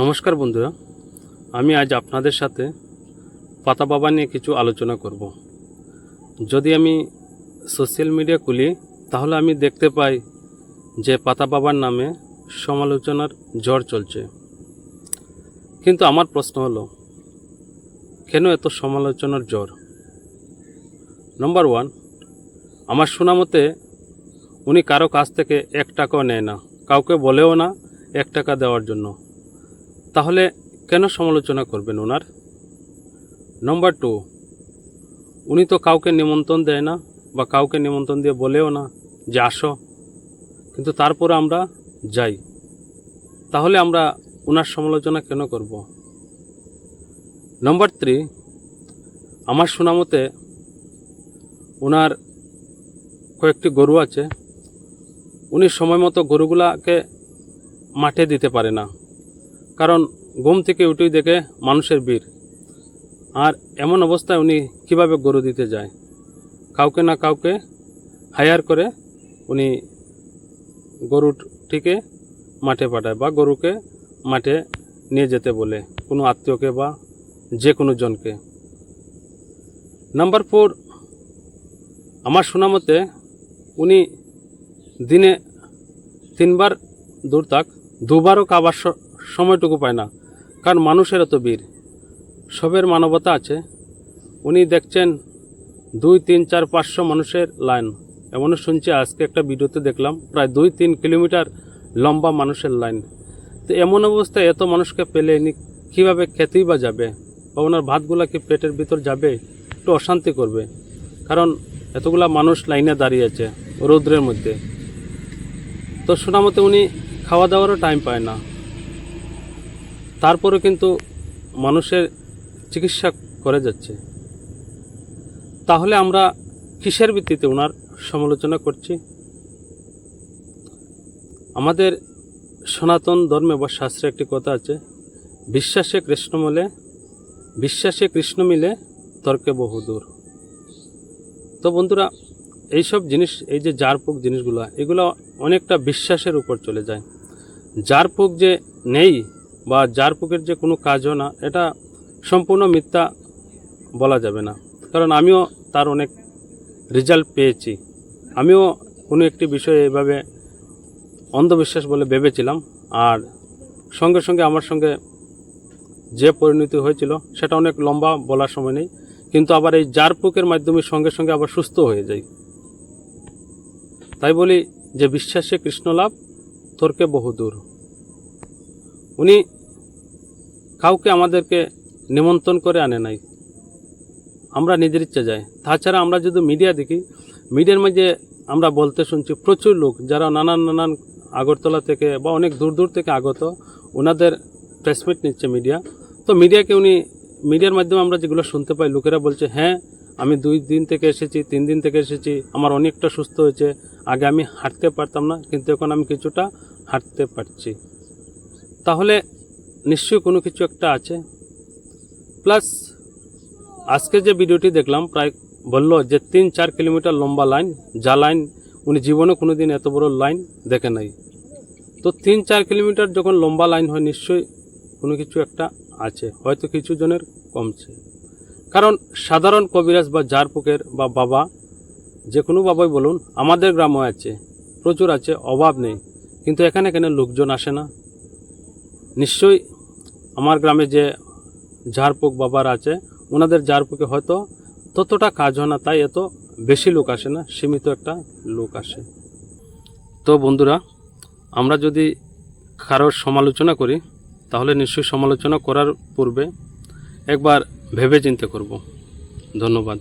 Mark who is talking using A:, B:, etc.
A: নমস্কার বন্ধুরা, আমি আজ আপনাদের সাথে পাতা বাবা নিয়ে কিছু আলোচনা করব। যদি আমি সোশ্যাল মিডিয়া খুলি, তাহলে আমি দেখতে পাই যে পাতা বাবার নামে সমালোচনার ঝড় চলছে। কিন্তু আমার প্রশ্ন হলো, কেন এত সমালোচনার জ্বর নম্বর ওয়ান আমার শোনা মতে উনি কারও কাছ থেকে এক টাকাও নেয় না, কাউকে বলেও না এক টাকা দেওয়ার জন্য। তাহলে কেন সমালোচনা করবেন ওনার? নম্বর টু উনি তো কাউকে নিমন্ত্রণ দেয় না বা কাউকে নিমন্ত্রণ দিয়ে বলেও না যে আসো। কিন্তু তারপরে আমরা যাই। তাহলে আমরা ওনার সমালোচনা কেন করব? নম্বর থ্রি আমার শোনা মতে ওনার কয়েকটি গরু আছে। উনি সময় মতো গরুগুলাকে মাঠে দিতে পারে না। কারণ ঘুম থেকে উঠেই দেখে মানুষের ভিড়। আর এমন অবস্থায় উনি কীভাবে গরু দিতে যায়? কাউকে না কাউকে হায়ার করে উনি গরুটিকে মাঠে পাঠায় বা গরুকে মাঠে নিয়ে যেতে বলে কোনো আত্মীয়কে বা যে কোনো জনকে। নাম্বার ফোর, আমার শোনা মতে উনি দিনে তিনবার দূর তাক দুবারও কাবার সময়টুকু পায় না। কারণ মানুষের এত বীর সবের মানবতা আছে। উনি দেখছেন দুই, তিন, চার, পাঁচশো মানুষের লাইন। এমনও শুনছি, আজকে একটা ভিডিওতে দেখলাম, প্রায় দুই, তিন কিলোমিটার লম্বা মানুষের লাইন। তো এমন অবস্থায় এত মানুষকে পেলে ইনি কীভাবে খেতেই বা যাবে? বা ওনার ভাতগুলা কি পেটের ভিতর যাবে? একটু অশান্তি করবে। কারণ এতগুলা মানুষ লাইনে দাঁড়িয়ে আছে রৌদ্রের মধ্যে। তো শোনা মতে উনি খাওয়া দাওয়ারও টাইম পায় না। তারপরে কিন্তু মানুষের চিকিৎসা করে যাচ্ছে। তাহলে আমরা কিসের ভিত্তিতে ওনার সমালোচনা করছি? আমাদের সনাতন ধর্মে বা শাস্ত্রে একটি কথা আছে, বিশ্বাসে কৃষ্ণ মিলে, বিশ্বাসে কৃষ্ণ মিলে তর্কে বহুদূর তো বন্ধুরা, এইসব জিনিস, এই যে জারপুক জিনিসগুলো, এগুলো অনেকটা বিশ্বাসের উপর চলে যায়। জারপুক যে নেই বা জারপুকের যে কোনো কাজও না, এটা সম্পূর্ণ মিথ্যা বলা যাবে না। কারণ আমিও তার অনেক রেজাল্ট পেয়েছি। আমিও কোনো একটি বিষয়ে এভাবে অন্ধবিশ্বাস বলে ভেবেছিলাম। আর সঙ্গে সঙ্গে আমার সঙ্গে যে পরিণতি হয়েছিল, সেটা অনেক লম্বা বলার সময় নেই। কিন্তু আবার এই জারপুকের মাধ্যমে সঙ্গে সঙ্গে আবার সুস্থ হয়ে যাই। তাই বলি যে বিশ্বাসে কৃষ্ণ লাভ তর্কে বহুদূর। উনি কাউকে আমাদেরকে নিমন্ত্রণ করে আনে নাই। আমরা নিজের ইচ্ছা যাই তাছাড়া আমরা যদি মিডিয়া দেখি, মিডিয়ার মধ্যে আমরা বলতে শুনছি, প্রচুর লোক যারা নানান নানান আগরতলা থেকে বা অনেক দূর দূর থেকে আগত, ওনাদের প্রেসমিট নিচ্ছে মিডিয়া। তো মিডিয়াকে উনি, মিডিয়ার মাধ্যমে আমরা যেগুলো শুনতে পাই, লোকেরা বলছে হ্যাঁ আমি দুই দিন থেকে এসেছি, তিন দিন থেকে এসেছি, আমার অনেকটা সুস্থ হয়েছে, আগে আমি হাঁটতে পারতাম না, কিন্তু এখন আমি কিছুটা হাঁটতে পারছি। তাহলে নিশ্চয়ই কোনো কিছু একটা আছে। প্লাস আজকে যে ভিডিওটি দেখলাম, প্রায় বলল যে তিন চার কিলোমিটার লম্বা লাইন, যা লাইন উনি জীবনে কোনো দিন এত বড় লাইন দেখে নাই। তো তিন চার কিলোমিটার যখন লম্বা লাইন হয়, নিশ্চয়ই কোনো কিছু একটা আছে, হয়তো কিছু জনের কমছে। কারণ সাধারণ কবিরাজ বা জারপুকের বা বাবা, যে কোনো বাবাই বলুন, আমাদের গ্রামও আছে, প্রচুর আছে, অভাব নেই, কিন্তু এখানে কেন লোকজন আসে না? নিশ্চয়ই আমার গ্রামে যে ঝাড়পুক বাবার আছে, ওনাদের ঝাড়পুকে হয়তো ততটা কাজ হয় না, তাই এত বেশি লোক আসে না, সীমিত একটা লোক আসে। তো বন্ধুরা, আমরা যদি কারোর সমালোচনা করি, তাহলে নিশ্চয়ই সমালোচনা করার পূর্বে একবার ভেবে চিন্তে করব। ধন্যবাদ।